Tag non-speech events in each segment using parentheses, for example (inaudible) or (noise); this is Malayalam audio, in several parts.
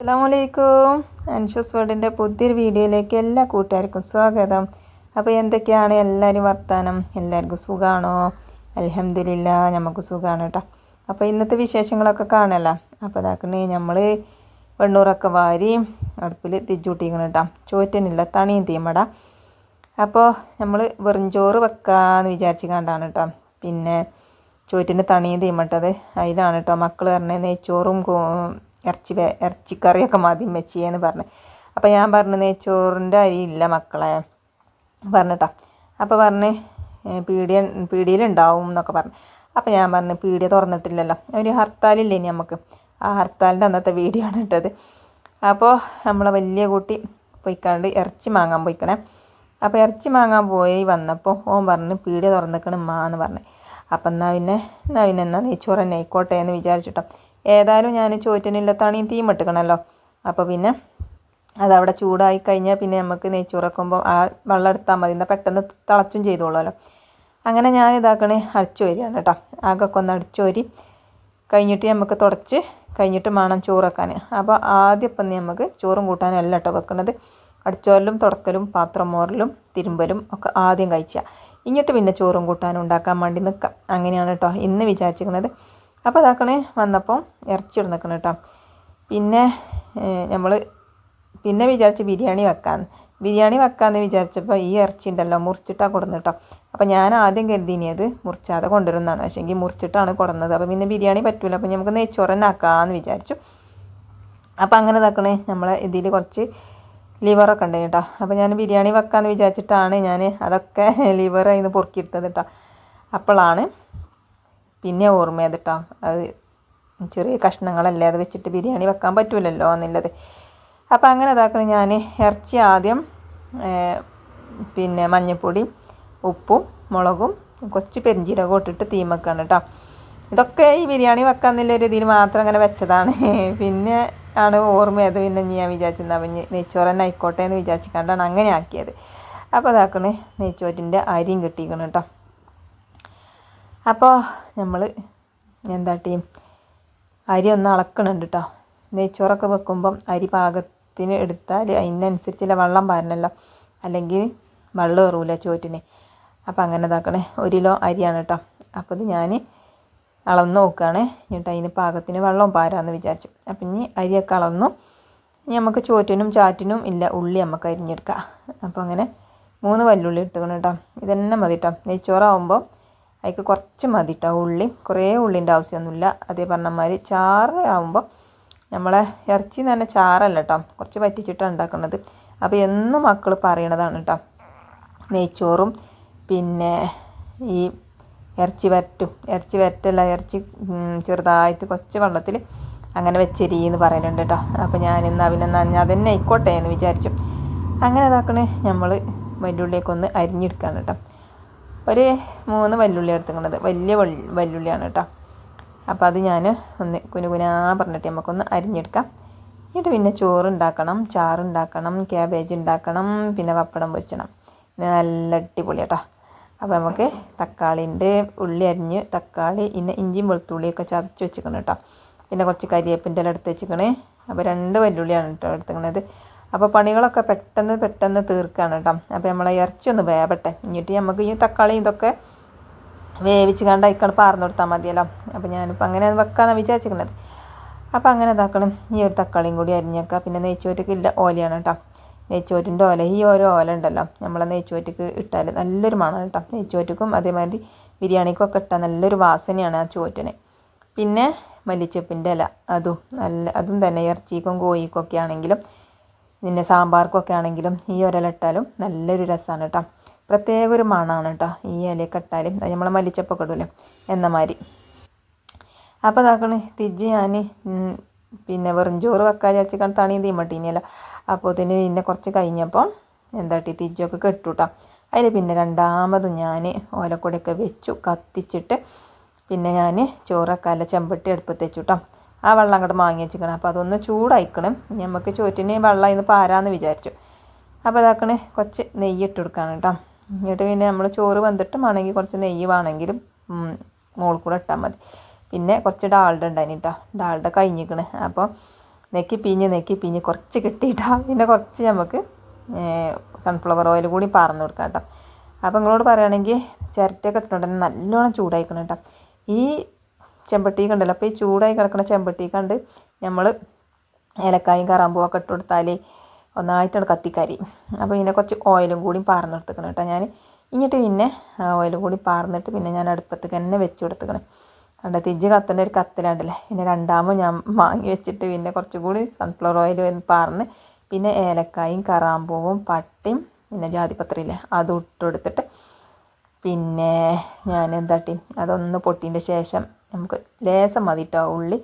അസ്സാമലൈക്കും അൻഷസ് വേർഡിന്റെ പുതിയൊരു വീഡിയോയിലേക്ക് എല്ലാ കൂട്ടുകാർക്കും സ്വാഗതം. അപ്പോൾ എന്തൊക്കെയാണ് എല്ലാവരും വർത്താനം? എല്ലാവർക്കും സുഖമാണോ? അലഹമില്ല നമുക്ക് സുഖമാണ് കേട്ടോ. അപ്പോൾ ഇന്നത്തെ വിശേഷങ്ങളൊക്കെ കാണല്ല അപ്പോൾ അതാക്കണേ നമ്മൾ വെണ്ണൂറൊക്കെ വാരി അടുപ്പിൽ തിജൂട്ടിക്കണം കേട്ടോ. ചോറ്റനില്ല തണിയും തീമട. അപ്പോൾ നമ്മൾ വെറുഞ്ചോറ് ചോറ് വെക്കാമെന്ന് വിചാരിച്ച് കണ്ടാണ് കേട്ടോ. പിന്നെ ചോറ്റിന് തണിയും തീമട്ടത് അതിലാണ് കേട്ടോ. മക്കൾ പറഞ്ഞത് നെയ്ച്ചോറും ഇറച്ചി ഇറച്ചിക്കറിയൊക്കെ മതി മെച്ചിയെന്ന് പറഞ്ഞു. അപ്പോൾ ഞാൻ പറഞ്ഞു നെയ്ച്ചോറിന്റെ അരി ഇല്ല മക്കളെ. പറഞ്ഞിട്ടാ. അപ്പോൾ പറഞ്ഞ് പീടിയ പീടിയയിലുണ്ടാവും എന്നൊക്കെ പറഞ്ഞു. അപ്പോൾ ഞാൻ പറഞ്ഞു പീടിയ തുറന്നിട്ടില്ലല്ലോ. ഒരു ഹർത്താലില്ലേ ഇനി നമുക്ക്? ആ ഹർത്താലിന്റെ അന്നത്തെ വീഡിയോ ആണ് ഇട്ടത്. അപ്പോൾ നമ്മളെ വലിയ കുട്ടി പോയിക്കാണ്ട് ഇറച്ചി വാങ്ങാൻ പോയിക്കണേ. അപ്പോൾ ഇറച്ചി വാങ്ങാൻ പോയി വന്നപ്പോൾ ഓൻ പറഞ്ഞു പീടിയ തുറന്നിക്കണം മാ എന്ന് പറഞ്ഞു. അപ്പം എന്നാൽ പിന്നെ എന്നാൽ പിന്നെ എന്നാൽ നെയ്ച്ചോറ് തന്നെ ആയിക്കോട്ടെ എന്ന് വിചാരിച്ചിട്ടോ. ഏതായാലും ഞാൻ ചോറ്റിനില്ലത്താണ് ഈ തീം ഇട്ടുക്കണമല്ലോ അപ്പോൾ പിന്നെ അതവിടെ ചൂടായി കഴിഞ്ഞാൽ പിന്നെ നമുക്ക് നെയ്ച്ചുറക്കുമ്പോൾ ആ വെള്ളം എടുത്താൽ മതി. എന്നാൽ പെട്ടെന്ന് തിളച്ചും ചെയ്തോളൂല്ലോ അങ്ങനെ ഞാൻ ഇതാക്കണേ അടിച്ചു വരികയാണ് കേട്ടോ. ആകൊക്കെ ഒന്ന് അടിച്ചു വരി കഴിഞ്ഞിട്ട് നമുക്ക് തുടച്ച് കഴിഞ്ഞിട്ട് വേണം ചോറാക്കാൻ അപ്പോൾ ആദ്യം ഇപ്പം നമുക്ക് ചോറും കൂട്ടാനും അല്ല കേട്ടോ വെക്കുന്നത് അടിച്ചോരലും തുടക്കലും പാത്രം മോറലും തിരുമ്പലും ഒക്കെ ആദ്യം കഴിച്ചാൽ ഇങ്ങോട്ട് പിന്നെ ചോറും കൂട്ടാനും ഉണ്ടാക്കാൻ വേണ്ടി നിൽക്കാം അങ്ങനെയാണ് കേട്ടോ ഇന്ന് വിചാരിച്ചിരിക്കുന്നത് അപ്പോൾ അതാക്കണേ വന്നപ്പം ഇറച്ചി ഇടുന്നിക്കണം കേട്ടോ പിന്നെ നമ്മൾ പിന്നെ വിചാരിച്ച് ബിരിയാണി വെക്കാമെന്ന് ബിരിയാണി വെക്കാമെന്ന് വിചാരിച്ചപ്പോൾ ഈ ഇറച്ചി ഉണ്ടല്ലോ മുറിച്ചിട്ടാണ് കൊടുന്നത് കേട്ടോ അപ്പോൾ ഞാൻ ആദ്യം കരുതിനിയത് മുറിച്ചാതെ കൊണ്ടുവരുന്നതാണ്. പക്ഷേ എങ്കിൽ മുറിച്ചിട്ടാണ് കൊടുന്നത്. അപ്പോൾ പിന്നെ ബിരിയാണി പറ്റില്ല അപ്പോൾ നമുക്ക് നെയ്ച്ചോറ് തന്നെ ആക്കാമെന്ന് വിചാരിച്ചു. അപ്പോൾ അങ്ങനെ ഇതാക്കണേ നമ്മളെ ഇതിൽ കുറച്ച് ലിവറൊക്കെ ഉണ്ട് കേട്ടോ. അപ്പോൾ ഞാൻ ബിരിയാണി വെക്കാമെന്ന് വിചാരിച്ചിട്ടാണ് ഞാൻ അതൊക്കെ (laughs) ലിവർ അതിന് പൊറുക്കിയെടുത്തത് കേട്ടോ അപ്പോഴാണ് പിന്നെ ഓർമ്മയത് കേട്ടോ അത് ചെറിയ കഷ്ണങ്ങളല്ലേ അത് വെച്ചിട്ട് ബിരിയാണി വെക്കാൻ പറ്റൂലല്ലോ എന്നുള്ളത് അപ്പോൾ അങ്ങനെ ഇതാക്കണം. ഞാൻ ഇറച്ചി ആദ്യം പിന്നെ മഞ്ഞൾപ്പൊടി ഉപ്പും മുളകും കുറച്ച് പെരിഞ്ചീരകം ഇട്ടിട്ട് തീമക്കാണ് കേട്ടോ. ഇതൊക്കെ ഈ ബിരിയാണി വെക്കാന്നുള്ള രീതിയിൽ മാത്രം അങ്ങനെ വെച്ചതാണ്. (laughs) പിന്നെ ആണ് ഓർമ്മയത്. പിന്നെ ഞാൻ വിചാരിച്ചിരുന്ന അപ്പം നെയ്ച്ചോറ് തന്നെ ആയിക്കോട്ടെ എന്ന് വിചാരിച്ചിട്ടാണ് അങ്ങനെ ആക്കിയത്. അപ്പോൾ അതാക്കണേ നെയ്ച്ചോറ്റിന്റെ അരിയും കിട്ടിയിരിക്കണം കേട്ടോ. അപ്പോൾ നമ്മൾ എന്താ ടീം? അരി ഒന്ന് അളക്കണുണ്ട് കേട്ടോ നെയ്ച്ചോറൊക്കെ വെക്കുമ്പം അരി പാകത്തിന് എടുത്താൽ അതിനനുസരിച്ചുള്ള വെള്ളം പാരണല്ലോ അല്ലെങ്കിൽ വെള്ളം കയറൂല ചോറ്റിന്. അപ്പോൾ അങ്ങനെ ഇതാക്കണേ. ഒരു കിലോ അരിയാണ് കേട്ടോ അപ്പോൾ ഇത് ഞാൻ അളന്ന് നോക്കുകയാണ് എന്നിട്ട് അതിന് പാകത്തിന് വെള്ളം പാരാന്ന് വിചാരിച്ചു. അപ്പം ഇനി അരിയൊക്കെ അളന്നു. ഇനി നമുക്ക് ചോറ്റിനും ചാറ്റിനും ഇല്ല ഉള്ളി നമുക്ക് അരിഞ്ഞെടുക്കാം. അപ്പോൾ അങ്ങനെ മൂന്ന് വല്ലുള്ളി എടുത്തുക്കണം കേട്ടോ ഇതന്നെ മതി കേട്ടോ നെയ്ച്ചോറാവുമ്പോൾ അതിക്ക് കുറച്ച് മതി കേട്ടോ ഉള്ളി. കുറേ ഉള്ളിന്റെ ആവശ്യമൊന്നുമില്ല അതേ പറഞ്ഞമാതിരി ചാറ് ആവുമ്പോൾ നമ്മളെ ഇറച്ചി എന്ന് പറഞ്ഞാൽ ചാറല്ല കേട്ടോ കുറച്ച് വറ്റിച്ചിട്ടാണ് ഉണ്ടാക്കുന്നത് അപ്പോൾ എന്നും മക്കൾ പറയണതാണ് കേട്ടോ നെയ്ച്ചോറും പിന്നെ ഈ ഇറച്ചി വരട്ടും. ഇറച്ചി വരട്ടല്ല ഇറച്ചി ചെറുതായിട്ട് കുറച്ച് വെള്ളത്തിൽ അങ്ങനെ വെച്ചരി എന്ന് പറയുന്നുണ്ട് കേട്ടോ അപ്പോൾ ഞാനിന്ന് അവനെ ഞാൻ അതന്നെ ആയിക്കോട്ടെ എന്ന് വിചാരിച്ചു. അങ്ങനെ അതാക്കണേ നമ്മൾ വല്യുള്ളിയൊക്കെ അരിഞ്ഞെടുക്കുകയാണ് കേട്ടോ ഒരു മൂന്ന് വല്ലുള്ളി എടുത്തുകൊണ്ടത് വലിയ വല്ലുള്ളിയാണ് കേട്ടോ. അപ്പോൾ അത് ഞാൻ ഒന്ന് കുനുകുനാ പറഞ്ഞിട്ട് നമുക്കൊന്ന് അരിഞ്ഞെടുക്കാം. എന്നിട്ട് പിന്നെ ചോറ് ഉണ്ടാക്കണം ചാറ് ക്യാബേജ് ഉണ്ടാക്കണം പിന്നെ പപ്പടം പൊരിച്ചണം. പിന്നെ നല്ല അടിപൊളി കേട്ടോ. അപ്പോൾ നമുക്ക് തക്കാളി ഉള്ളി അരിഞ്ഞ് തക്കാളി പിന്നെ ഇഞ്ചിയും വെളുത്തുള്ളിയൊക്കെ ചതച്ച് വെച്ചിക്കണം കേട്ടോ. പിന്നെ കുറച്ച് കരിയേപ്പിന്റെ ഇല എടുത്ത് വെച്ചിക്കണേ അപ്പോൾ രണ്ട് വല്ലുള്ളിയാണ് കേട്ടോ എടുത്തുക്കണത് അപ്പോൾ പണികളൊക്കെ പെട്ടെന്ന് പെട്ടെന്ന് തീർക്കുകയാണ് കേട്ടോ. അപ്പോൾ നമ്മളെ ഇറച്ചി ഒന്ന് വേവട്ടെ. എന്നിട്ട് നമുക്ക് ഈ തക്കാളി ഇതൊക്കെ വേവിച്ച് കണ്ട് അയക്കൾ പാർന്നു കൊടുത്താൽ മതിയല്ലോ. അപ്പോൾ ഞാനിപ്പോൾ അങ്ങനെ വെക്കാമെന്നാണ് വിചാരിച്ചിരിക്കുന്നത്. അപ്പോൾ അങ്ങനെ ഇതാക്കണം. ഈ ഒരു തക്കാളിയും കൂടി അരിഞ്ഞേക്കാം. പിന്നെ നെയ്ച്ചോറ്റക്ക് ഇല്ല ഓലയാണ് കേട്ടോ. നെയ്ച്ചോറ്റിന്റെ ഓല. ഈ ഓരോ ഓല ഉണ്ടല്ലോ. നമ്മളെ നെയ്ച്ചോറ്റക്ക് ഇട്ടാൽ നല്ലൊരു മണം കേട്ടോ. നെയ്ച്ചോറ്റക്കും അതേമാതിരി ബിരിയാണിക്കും ഒക്കെ ഇട്ടാൽ നല്ലൊരു വാസനയാണ് ആ ചോറ്റിന്. പിന്നെ മല്ലിച്ചപ്പിന്റെ ഇല. അതും നല്ല അതും തന്നെ ഇറച്ചിക്കും കോഴിക്കൊക്കെ ആണെങ്കിലും പിന്നെ സാമ്പാർക്കൊക്കെ ആണെങ്കിലും ഈ ഒരല ഇട്ടാലും നല്ലൊരു രസമാണ് കേട്ടോ പ്രത്യേക ഒരു മണമാണ് കേട്ടോ ഈ ഇലയൊക്കെ ഇട്ടാലും നമ്മളെ മല്ലിച്ചപ്പൊക്കെ ഇടൂലേ? എന്ന മാതിരി. അപ്പോൾ ഇതാക്കണേ. തിജ്ജി ഞാൻ പിന്നെ വെറും ചോറ് വെക്കാൻ വിചാരിച്ചിട്ട് തണിയും തീമട്ടീനിയല്ല. അപ്പോൾ ഇതിന് പിന്നെ കുറച്ച് കഴിഞ്ഞപ്പോൾ എന്താട്ടി തിജ്ജൊക്കെ കെട്ടു കേട്ടോ അതിൽ പിന്നെ രണ്ടാമത് ഞാൻ ഓലക്കൊടിയൊക്കെ വെച്ചു കത്തിച്ചിട്ട് പിന്നെ ഞാൻ ചോറൊക്കെ ചെമ്പട്ടി അടുപ്പത്ത് വെച്ചു കേട്ടോ ആ വെള്ളം അങ്ങോട്ട് വാങ്ങി വെച്ചിരിക്കണം. അപ്പോൾ അതൊന്ന് ചൂടായിക്കണം. നമുക്ക് ചോറ്റിന് വെള്ളം ഇന്ന് പാരാന്ന് വിചാരിച്ചു. അപ്പോൾ അതാക്കണേ കുറച്ച് നെയ്യ് ഇട്ട് കൊടുക്കാണ് കേട്ടോ. എന്നിട്ട് പിന്നെ നമ്മൾ ചോറ് വന്നിട്ട് വേണമെങ്കിൽ കുറച്ച് നെയ്യ് വേണമെങ്കിലും മോൾ കൂടെ ഇട്ടാൽ മതി. പിന്നെ കുറച്ച് ഡാൾഡ ഉണ്ടായിന് കേട്ടോ. ഡാൾഡ കഴിഞ്ഞിക്കണ്. അപ്പോൾ നെക്കി പിഞ്ഞ് നെക്കി പിഞ്ഞ് കുറച്ച് കിട്ടിയിട്ടാ പിന്നെ കുറച്ച് നമുക്ക് സൺഫ്ലവർ ഓയിൽ കൂടി പറന്ന് കൊടുക്കാം കേട്ടോ. അപ്പോൾ നിങ്ങളോട് പറയുകയാണെങ്കിൽ ചിരട്ടയൊക്കെ ഇട്ടുണ്ടെങ്കിൽ നല്ലോണം ചൂടായിക്കണം കേട്ടോ. ഈ ചെമ്പട്ടി കണ്ടല്ലോ. അപ്പോൾ ഈ ചൂടായി കിടക്കുന്ന ചെമ്പട്ടി കണ്ട് നമ്മൾ ഏലക്കായും കറാമ്പൂവൊക്കെ ഇട്ട് കൊടുത്താൽ ഒന്നായിട്ടാണ് കത്തിക്കരി. അപ്പോൾ ഇതിനെ കുറച്ച് ഓയിലും കൂടി പാർന്നെടുത്തുക്കണം കേട്ടോ ഞാൻ ഇങ്ങോട്ട് പിന്നെ ഓയിലും കൂടി പാർന്നിട്ട് പിന്നെ ഞാൻ അടുപ്പത്തേക്ക് തന്നെ വെച്ച് കൊടുത്തുക്കണം. കണ്ട? തിജ്ജ് കത്തേണ്ട ഒരു കത്തിലാണ്ടല്ലേ? പിന്നെ രണ്ടാമത് ഞാൻ വാങ്ങി വെച്ചിട്ട് പിന്നെ കുറച്ചും കൂടി സൺഫ്ലവർ ഓയിൽ പാർന്ന് പിന്നെ ഏലക്കായും കറാമ്പൂവും പട്ടയും പിന്നെ ജാതിപത്രിയില്ലേ അതും ഇട്ട് കൊടുത്തിട്ട് പിന്നെ ഞാൻ എന്താട്ടി അതൊന്ന് പൊട്ടിന്റെ ശേഷം നമുക്ക് ലേശം മതി കേട്ടോ ഉള്ളി.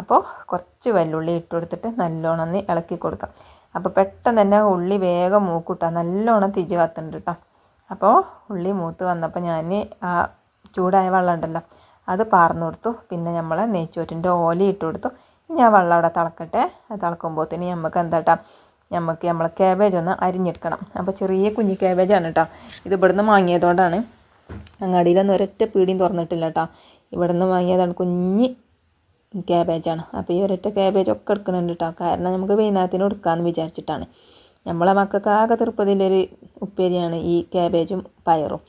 അപ്പോൾ കുറച്ച് വെല്ലുള്ളി ഇട്ട് കൊടുത്തിട്ട് നല്ലോണം ഒന്ന് ഇളക്കി കൊടുക്കാം. അപ്പോൾ പെട്ടെന്ന് തന്നെ ഉള്ളി വേഗം മൂക്കൂട്ടാ. നല്ലോണം തിജ് കത്തുന്നുണ്ട് കേട്ടോ. അപ്പോൾ ഉള്ളി മൂത്ത് വന്നപ്പോൾ ഞാൻ ആ ചൂടായ വെള്ളം ഉണ്ടല്ലോ അത് പാർന്നു കൊടുത്തു. പിന്നെ നമ്മൾ നെയ്ച്ചോറ്റിന്റെ ഓല ഇട്ട് കൊടുത്തു. ഞാൻ വെള്ളം അവിടെ തിളക്കട്ടെ. തിളക്കുമ്പോഴത്തേന് നമുക്ക് എന്താട്ടാ നമുക്ക് നമ്മളെ ക്യാബേജ് ഒന്ന് അരിഞ്ഞെടുക്കണം. അപ്പോൾ ചെറിയ കുഞ്ഞി ക്യാബേജാണ് കേട്ടോ. ഇത് ഇവിടുന്ന് വാങ്ങിയതുകൊണ്ടാണ് അങ്ങാടിയിലൊന്നും ഒരൊറ്റ പീടിയും തുറന്നിട്ടില്ല കേട്ടോ. ഇവിടുന്ന് വാങ്ങിയതാണ് കുഞ്ഞി ക്യാബേജാണ് അപ്പോൾ ഈ ഒരൊറ്റ ക്യാബേജ് ഒക്കെ എടുക്കുന്നുണ്ട് കേട്ടോ കാരണം നമുക്ക് വൈകുന്നേരത്തിന് എടുക്കാമെന്ന് വിചാരിച്ചിട്ടാണ്. നമ്മളെ മക്കൾക്ക് ആകെ തിരുപ്പതിയിലൊരു ഉപ്പേരിയാണ് ഈ ക്യാബേജും പയറും.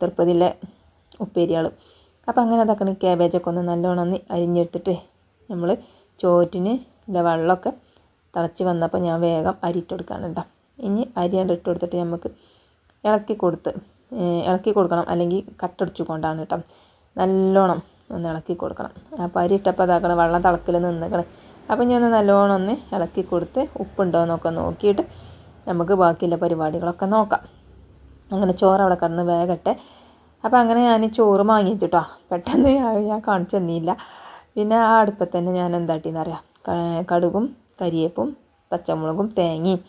തൃപ്പതിയിലെ ഉപ്പേരികൾ അപ്പോൾ അങ്ങനെ അതൊക്കെ ക്യാബേജൊക്കെ ഒന്ന് നല്ലോണം ഒന്ന് അരിഞ്ഞെടുത്തിട്ട് നമ്മൾ ചോറ്റിന് ഇല്ല വെള്ളമൊക്കെ തിളച്ച് വന്നപ്പോൾ ഞാൻ വേഗം അരി ഇട്ട് കൊടുക്കാണ് കേട്ടോ ഇനി അരി ഇട്ട് കൊടുത്തിട്ട് നമുക്ക് ഇളക്കി കൊടുത്ത് ഇളക്കി കൊടുക്കണം അല്ലെങ്കിൽ കട്ടടിച്ചു കൊണ്ടാണ് കേട്ടോ നല്ലോണം ഒന്ന് ഇളക്കി കൊടുക്കണം. ആ അരി ഇട്ടപ്പോൾ അതാക്കണം വെള്ളം തിളക്കൽ നിന്നിക്കണം. അപ്പം ഞാൻ നല്ലോണം ഒന്ന് ഇളക്കി കൊടുത്ത് ഉപ്പുണ്ടോ എന്നൊക്കെ നോക്കിയിട്ട് നമുക്ക് ബാക്കിയുള്ള പരിപാടികളൊക്കെ നോക്കാം. അങ്ങനെ ചോറ് അവിടെ കിടന്ന് വേഗട്ടെ. അപ്പോൾ അങ്ങനെ ഞാൻ ചോറ് വാങ്ങിച്ചിട്ടോ പെട്ടെന്ന് ഞാൻ കാണിച്ചു തന്നിയില്ല പിന്നെ ആ അടുപ്പത്ത് തന്നെ ഞാൻ എന്താട്ടിന്ന് അറിയാം? കടുകും കരിയേപ്പും പച്ചമുളകും തേങ്ങയും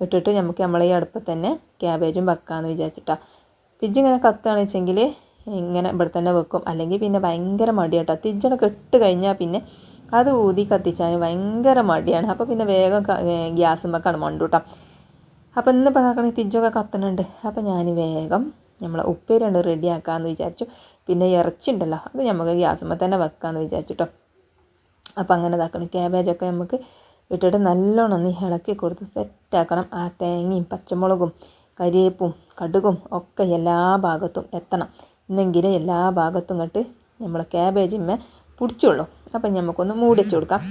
ഇട്ടിട്ട് നമുക്ക് നമ്മളെ ഈ അടുപ്പത്ത് തന്നെ ക്യാബേജും വെക്കാമെന്ന് വിചാരിച്ചിട്ടാണ് തിജ്ജിങ്ങനെ കത്തുകയാണെന്ന് വെച്ചെങ്കിൽ ഇങ്ങനെ ഇവിടെ തന്നെ വെക്കും. അല്ലെങ്കിൽ പിന്നെ ഭയങ്കര മടിയാട്ടോ. തിജ്ജണ ഇട്ട് കഴിഞ്ഞാൽ പിന്നെ അത് ഊതി കത്തിച്ചാൽ ഭയങ്കര മടിയാണ്. അപ്പോൾ പിന്നെ വേഗം ഗ്യാസുമ്മക്കാണ് മണ്ടൂട്ടോ. അപ്പോൾ ഇന്നിപ്പോൾ നോക്കണേ തിജ്ജൊക്കെ കത്തണുണ്ട്. അപ്പോൾ ഞാൻ വേഗം നമ്മളെ ഉപ്പേരി റെഡി ആക്കാമെന്ന് വിചാരിച്ചു. പിന്നെ ഇറച്ചി ഉണ്ടല്ലോ അത് നമുക്ക് ഗ്യാസുമ്മ തന്നെ വെക്കാമെന്ന് വിചാരിച്ചിട്ടോ. അപ്പോൾ അങ്ങനെ ഇതാക്കണം. ക്യാബേജൊക്കെ നമുക്ക് ഇട്ടിട്ട് നല്ലോണം ഒന്ന് ഇളക്കി കൊടുത്ത് സെറ്റാക്കണം ആ തേങ്ങയും പച്ചമുളകും കരിയേപ്പും കടുകും ഒക്കെ എല്ലാ ഭാഗത്തും എത്തണം. എന്നെങ്കിൽ എല്ലാ ഭാഗത്തും ഇങ്ങോട്ട് നമ്മൾ ഇമ്മ പിടിച്ചുള്ളൂ അപ്പം നമുക്കൊന്ന് മൂടി വെച്ച് കൊടുക്കാം.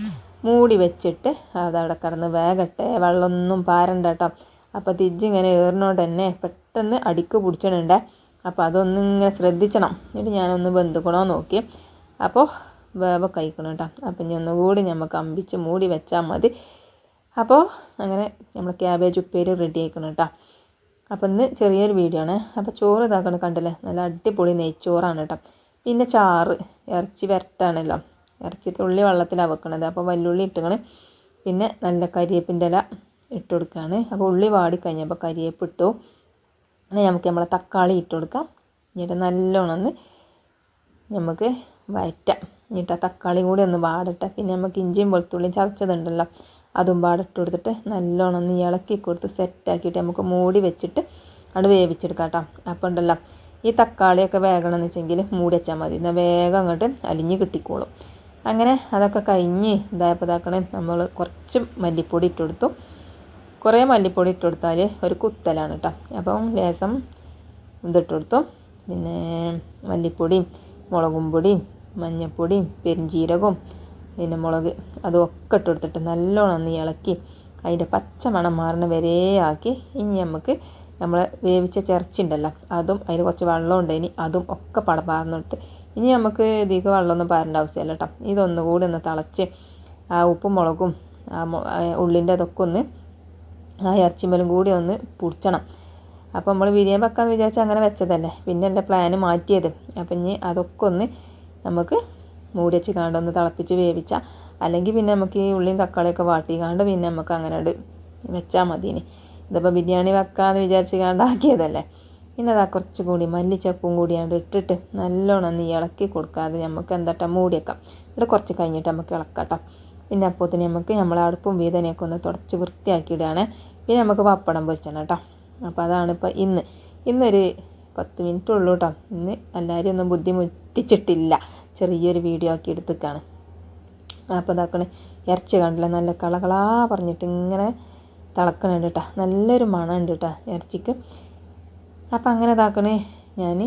മൂടി വെച്ചിട്ട് അതവിടെ കിടന്ന് വേഗട്ടെ വെള്ളമൊന്നും പാരണ്ട കേട്ടോ അപ്പോൾ തിരിച്ചിങ്ങനെ ഏറിനോട് തന്നെ പെട്ടെന്ന് അടിക്ക് പിടിച്ചിട്ടുണ്ട് അപ്പോൾ അതൊന്നും ഇങ്ങനെ ശ്രദ്ധിക്കണം എന്നിട്ട് ഞാനൊന്ന് ബന്ധുക്കണോ നോക്കി. അപ്പോൾ വേവ കഴിക്കണം കേട്ടോ അപ്പം ഇനി ഒന്നുകൂടി നമുക്ക് അമ്പിച്ച് മൂടി വെച്ചാൽ മതി. അപ്പോൾ അങ്ങനെ നമ്മൾ ക്യാബേജ് ഉപ്പേരി റെഡി ആക്കണം കേട്ടോ അപ്പോൾ ഇന്ന് ചെറിയൊരു വീഡിയോ ആണ്. അപ്പോൾ ചോറ് ഇതാക്കണം കണ്ടല്ലേ? നല്ല അടിപൊളി നെയ്ച്ചോറാണ് കേട്ടോ. പിന്നെ ചാറ് ഇറച്ചി വരട്ടാണല്ലോ. ഇറച്ചി തുള്ളി വെള്ളത്തിലാണ് വെക്കണത്. അപ്പോൾ വല്ലുള്ളി ഇട്ടുകണ്. പിന്നെ നല്ല കരിയേപ്പിന്റെ ഇല ഇട്ട് കൊടുക്കുകയാണ് അപ്പോൾ ഉള്ളി വാടിക്കഴിഞ്ഞപ്പോൾ കരിയേപ്പ് ഇട്ടു. പിന്നെ നമുക്ക് നമ്മളെ തക്കാളി ഇട്ട് കൊടുക്കാം. എന്നിട്ട് നല്ലോണം ഒന്ന് നമുക്ക് വയറ്റാം. എന്നിട്ട് ആ തക്കാളി കൂടി ഒന്ന് വാടട്ടെ. പിന്നെ നമുക്ക് ഇഞ്ചിയും വെളുത്തുള്ളിയും ചതച്ചതുണ്ടല്ലോ. അതും പാടിട്ട് കൊടുത്തിട്ട് നല്ലോണം ഒന്ന് ഇളക്കി കൊടുത്ത് സെറ്റാക്കിയിട്ട് നമുക്ക് മൂടി വെച്ചിട്ട് അത് വേവിച്ചെടുക്കാം കേട്ടോ. അപ്പോൾ ഉണ്ടല്ലോ ഈ തക്കാളിയൊക്കെ വേഗണമെന്ന് വെച്ചെങ്കിൽ മൂടി വെച്ചാൽ മതി. എന്നാൽ വേഗം അങ്ങോട്ട് അലിഞ്ഞ് കിട്ടിക്കോളും. അങ്ങനെ അതൊക്കെ കഴിഞ്ഞ് ഇതായപ്പോൾ ഇതാക്കണേ നമ്മൾ കുറച്ച് മല്ലിപ്പൊടി ഇട്ട് കൊടുത്തു. കുറേ മല്ലിപ്പൊടി ഇട്ട് കൊടുത്താൽ ഒരു കുത്തലാണ് കേട്ടോ. അപ്പം ലേസം ഇതിട്ട് കൊടുത്തു. പിന്നെ മല്ലിപ്പൊടിയും മുളകും പൊടിയും മഞ്ഞൾപ്പൊടിയും പെരിഞ്ചീരകവും പിന്നെ മുളക് അതൊക്കെ ഇട്ട് കൊടുത്തിട്ട് നല്ലോണം ഒന്ന് ഇളക്കി അതിന്റെ പച്ച മണം മാറുന്ന വരെ ആക്കി ഇനി നമുക്ക് നമ്മൾ വേവിച്ച ചിറച്ചി ഉണ്ടല്ലോ അതും അതിൽ കുറച്ച് വെള്ളം ഇനി അതും ഒക്കെ പട പാർന്നിട്ട് ഇനി നമുക്ക് ഇതിലേക്ക് വെള്ളമൊന്നും പാരേണ്ട ആവശ്യമില്ല കേട്ടോ. ഇതൊന്നുകൂടി ഒന്ന് തിളച്ച് ആ ഉപ്പും മുളകും ആ ഉള്ളിന്റെ അതൊക്കെ ഒന്ന് ആ ഇറച്ചിമ്മലും കൂടി ഒന്ന് പുടിച്ചണം. അപ്പോൾ നമ്മൾ ബിരിയാണി വെക്കാമെന്ന് വിചാരിച്ചാൽ അങ്ങനെ വെച്ചതല്ലേ പിന്നെ എന്റെ പ്ലാന് മാറ്റിയത്. അപ്പം ഇനി അതൊക്കെ ഒന്ന് നമുക്ക് മൂടി വെച്ച് കാണ്ട് ഒന്ന് തിളപ്പിച്ച് വേവിച്ച. അല്ലെങ്കിൽ പിന്നെ നമുക്ക് ഈ ഉള്ളിയും തക്കാളിയൊക്കെ വാട്ടി കാണ്ട് പിന്നെ നമുക്ക് അങ്ങനെ വെച്ചാൽ മതി ഇതിപ്പോൾ ബിരിയാണി വെക്കാമെന്ന് വിചാരിച്ച് കാണ്ടാക്കിയതല്ലേ പിന്നെ അതാ കുറച്ച് കൂടി മല്ലിച്ചപ്പും കൂടിയാണ്ട് ഇട്ടിട്ട് നല്ലോണം ഒന്ന് ഇളക്കി കൊടുക്കാതെ നമുക്ക് എന്താട്ടാ മൂടി വെക്കാം. ഇവിടെ കുറച്ച് കഴിഞ്ഞിട്ട് നമുക്ക് ഇളക്കാട്ടോ. പിന്നെ അപ്പോത്തിന് നമുക്ക് നമ്മളെ അടുപ്പും വീതനയൊക്കെ ഒന്ന് തുടച്ച് വൃത്തിയാക്കിയിടുകയാണ്. പിന്നെ നമുക്ക് പപ്പടം പൊരിച്ചണം കേട്ടോ. അപ്പോൾ അതാണ് ഇപ്പോൾ ഇന്ന്. ഇന്നൊരു പത്ത് മിനിറ്റ് ഉള്ളൂ കേട്ടോ. ഇന്ന് എല്ലാവരും ഒന്നും ബുദ്ധിമുട്ടിച്ചിട്ടില്ല. ചെറിയൊരു വീഡിയോ ആക്കി എടുത്തേക്കാണ്. അപ്പോൾ ഇതാക്കണേ ഇറച്ചി കണ്ടില്ല? നല്ല കളകളാ പറഞ്ഞിട്ട് ഇങ്ങനെ തിളക്കണുണ്ട് കേട്ടോ നല്ലൊരു മണമുണ്ട് കേട്ടോ ഇറച്ചിക്ക്. അപ്പം അങ്ങനെ ഇതാക്കണേ ഞാൻ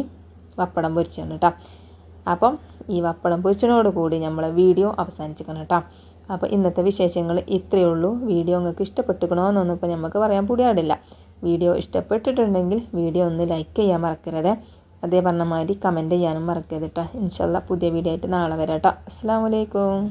പപ്പടം പൊരിച്ചാണ് കേട്ടോ അപ്പം ഈ പപ്പടം പൊരിച്ചതിനോട് കൂടി നമ്മളെ വീഡിയോ അവസാനിച്ചിരിക്കണം കേട്ടോ അപ്പോൾ ഇന്നത്തെ വിശേഷങ്ങൾ ഇത്രയേ ഉള്ളൂ. വീഡിയോ നിങ്ങൾക്ക് ഇഷ്ടപ്പെട്ടുക്കണമെന്നൊന്നും ഇപ്പോൾ നമുക്ക് പറയാൻ പുടിയാടില്ല വീഡിയോ ഇഷ്ടപ്പെട്ടിട്ടുണ്ടെങ്കിൽ വീഡിയോ ഒന്ന് ലൈക്ക് ചെയ്യാൻ മറക്കരുത്. അതേ പറഞ്ഞ മാതിരി കമന്റ് ചെയ്യാനും മറക്കരുത് കേട്ടോ ഇൻഷല്ല പുതിയ വീഡിയോ ആയിട്ട് നാളെ വരാം കേട്ടോ അസ്സാം വലൈക്കും